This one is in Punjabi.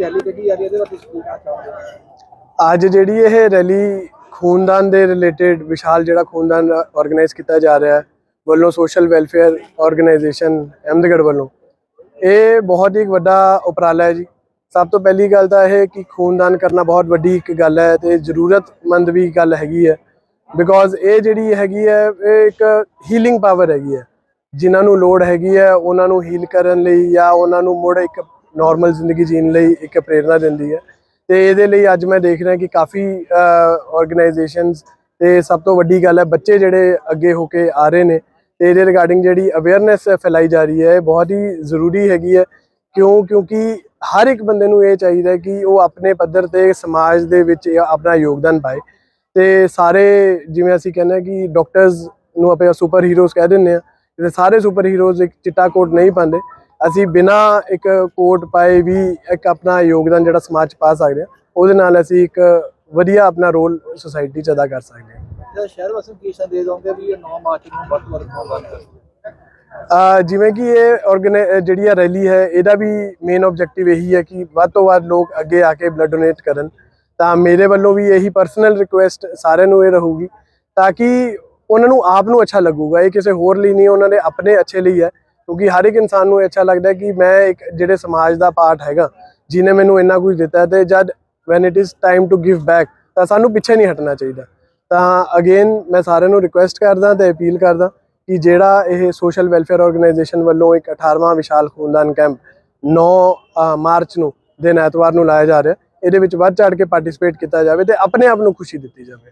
ਰੈਲੀ ਕੱਢੀ ਜਾ ਰਹੀ ਹੈ, ਇਹਦੇ ਬਾਰੇ ਤੁਸੀਂ ਕੀ ਕਹਿਣਾ ਚਾਹੋਗੇ? ਅੱਜ ਜਿਹੜੀ ਇਹ ਰੈਲੀ ਖੂਨਦਾਨ ਦੇ ਰਿਲੇਟਡ ਵਿਸ਼ਾਲ ਜਿਹੜਾ ਖੂਨਦਾਨ ਆਰਗੇਨਾਈਜ਼ ਕੀਤਾ ਜਾ ਰਿਹਾ ਹੈ, ਵੱਲੋਂ ਸੋਸ਼ਲ ਵੈਲਫੇਅਰ ਆਰਗੇਨਾਈਜੇਸ਼ਨ ਅਹਿਮਦਗੜ੍ਹ ਵੱਲੋਂ, ਇਹ ਬਹੁਤ ਹੀ ਇੱਕ ਵੱਡਾ ਉਪਰਾਲਾ ਹੈ ਜੀ। ਸਭ ਤੋਂ ਪਹਿਲੀ ਗੱਲ ਤਾਂ ਇਹ ਕਿ ਖੂਨਦਾਨ ਕਰਨਾ ਬਹੁਤ ਵੱਡੀ ਇੱਕ ਗੱਲ ਹੈ ਤੇ ਜ਼ਰੂਰਤਮੰਦ ਵੀ ਗੱਲ ਹੈਗੀ ਹੈ। ਬਿਕੋਜ਼ ਇਹ ਜਿਹੜੀ ਹੈਗੀ ਹੈ, ਇਹ ਇੱਕ ਹੀਲਿੰਗ ਪਾਵਰ ਹੈਗੀ ਹੈ। ਜਿਨ੍ਹਾਂ ਨੂੰ ਲੋੜ ਹੈਗੀ ਹੈ, ਉਹਨਾਂ ਨੂੰ ਹੀਲ ਕਰਨ ਲਈ ਜਾਂ ਉਹਨਾਂ ਨੂੰ ਮੁੜ ਇੱਕ ਨਾਰਮਲ ਜ਼ਿੰਦਗੀ ਜੀਣ ਲਈ ਇੱਕ ਪ੍ਰੇਰਣਾ ਦਿੰਦੀ ਹੈ। ਤੇ ਇਹਦੇ ਲਈ ਅੱਜ ਮੈਂ ਦੇਖ ਰਿਹਾ ਕਿ ਕਾਫੀ ਆਰਗੇਨਾਈਜੇਸ਼ਨਸ ਤੇ ਸਭ ਤੋਂ ਵੱਡੀ ਗੱਲ ਹੈ ਬੱਚੇ ਜਿਹੜੇ ਅੱਗੇ ਹੋ ਕੇ ਆ ਰਹੇ ਨੇ ਤੇ ਇਹਦੇ ਰਿਗਾਰਡਿੰਗ ਜਿਹੜੀ ਅਵੇਅਰਨੈਸ ਫੈਲਾਈ ਜਾ ਰਹੀ ਹੈ, ਇਹ ਬਹੁਤ ਹੀ ਜ਼ਰੂਰੀ ਹੈਗੀ ਹੈ। ਕਿਉਂ? ਕਿਉਂਕਿ ਹਰ ਇੱਕ ਬੰਦੇ ਨੂੰ ਇਹ ਚਾਹੀਦਾ ਕਿ ਉਹ ਆਪਣੇ ਪੱਧਰ ਤੇ ਸਮਾਜ ਦੇ ਵਿੱਚ ਆਪਣਾ ਯੋਗਦਾਨ ਪਾਏ। ਤੇ ਸਾਰੇ ਜਿਵੇਂ ਅਸੀਂ ਕਹਿੰਦੇ ਹਾਂ ਕਿ ਡਾਕਟਰਸ ਨੂੰ ਆਪਾਂ ਸੁਪਰ ਹੀਰੋਜ਼ ਕਹਿ ਦਿੰਦੇ ਆ ਤੇ ਸਾਰੇ ਸੁਪਰ ਹੀਰੋਜ਼ ਇੱਕ ਚਿੱਟਾ ਕੋਟ ਨਹੀਂ ਪਾਉਂਦੇ। ਅਸੀਂ ਬਿਨਾ ਇੱਕ ਕੋਟ ਪਾਏ ਵੀ ਇੱਕ ਆਪਣਾ ਯੋਗਦਾਨ ਜਿਹੜਾ ਸਮਾਜ 'ਚ ਪਾ ਸਕਦੇ ਹਾਂ ਉਹਦੇ ਨਾਲ ਅਸੀਂ ਇੱਕ ਵਧੀਆ ਆਪਣਾ ਰੋਲ ਸੁਸਾਇਟੀ 'ਚ ਅਦਾ ਕਰ ਸਕਦੇ ਹਾਂ। ਜਿਹੜਾ ਸ਼ਹਿਰ ਵਾਸੀਆਂ ਨੂੰ ਕੀ ਸੰਦੇਸ਼ ਦੋਗੇ ਵੀ ਇਹ 9 ਮਾਰਚ ਨੂੰ ਵੱਧ ਤੋਂ ਵੱਧ ਖੋਲ੍ਹਣ ਕਰੋ? ਅਹ ਜਿਵੇਂ ਕਿ ਇਹ ਆਰਗੇਨਾਈ ਜਿਹੜੀ ਇਹ ਰੈਲੀ ਹੈ ਇਹਦਾ ਵੀ ਮੇਨ ਆਬਜੈਕਟਿਵ ਇਹੀ ਹੈ ਕਿ ਵੱਧ ਤੋਂ ਵੱਧ ਲੋਕ ਅੱਗੇ ਆ ਕੇ ਬਲੱਡ ਡੋਨੇਟ ਕਰਨ। ਤਾਂ ਮੇਰੇ ਵੱਲੋਂ ਵੀ ਇਹੀ ਪਰਸਨਲ ਰਿਕੁਐਸਟ ਸਾਰਿਆਂ ਨੂੰ ਇਹ ਰਹੂਗੀ ਤਾਂ ਕਿ ਉਹਨਾਂ ਨੂੰ ਆਪ ਨੂੰ ਅੱਛਾ ਲੱਗੂਗਾ। ਇਹ ਕਿਸੇ ਹੋਰ ਲਈ ਨਹੀਂ ਉਹਨਾਂ ਦੇ ਆਪਣੇ ਅੱਛੇ ਲਈ ਹੈ। ਕਿਉਂਕਿ ਹਰ ਇੱਕ ਇਨਸਾਨ ਨੂੰ ਅੱਛਾ ਲੱਗਦਾ ਕਿ ਮੈਂ ਇੱਕ ਜਿਹੜੇ ਸਮਾਜ ਦਾ ਪਾਰਟ ਹੈਗਾ ਜਿਨੇ ਮੈਨੂੰ ਇੰਨਾ ਕੁਝ ਦਿੱਤਾ ਹੈ ਤੇ ਜਦ when it is time to give back ਤਾਂ ਸਾਨੂੰ ਪਿੱਛੇ ਨਹੀਂ ਹਟਣਾ ਚਾਹੀਦਾ। ਤਾਂ ਅਗੇਨ ਮੈਂ ਸਾਰਿਆਂ ਨੂੰ ਰਿਕੁਐਸਟ ਕਰਦਾ ਤੇ ਅਪੀਲ ਕਰਦਾ ਕਿ ਜਿਹੜਾ ਇਹ ਸੋਸ਼ਲ ਵੈਲਫੇਅਰ ਆਰਗੇਨਾਈਜੇਸ਼ਨ ਵੱਲੋਂ ਇੱਕ 18ਵਾਂ ਵਿਸ਼ਾਲ ਖੂਨਦਾਨ ਕੈਂਪ 9 ਮਾਰਚ ਨੂੰ, ਦਿਨ ਐਤਵਾਰ ਨੂੰ ਲਾਇਆ ਜਾ ਰਿਹਾ, ਇਹਦੇ ਵਿੱਚ ਵੱਧ ਚੜ ਕੇ ਪਾਰਟਿਸਿਪੇਟ ਕੀਤਾ ਜਾਵੇ ਤੇ ਆਪਣੇ ਆਪ ਨੂੰ ਖੁਸ਼ੀ ਦਿੱਤੀ ਜਾਵੇ।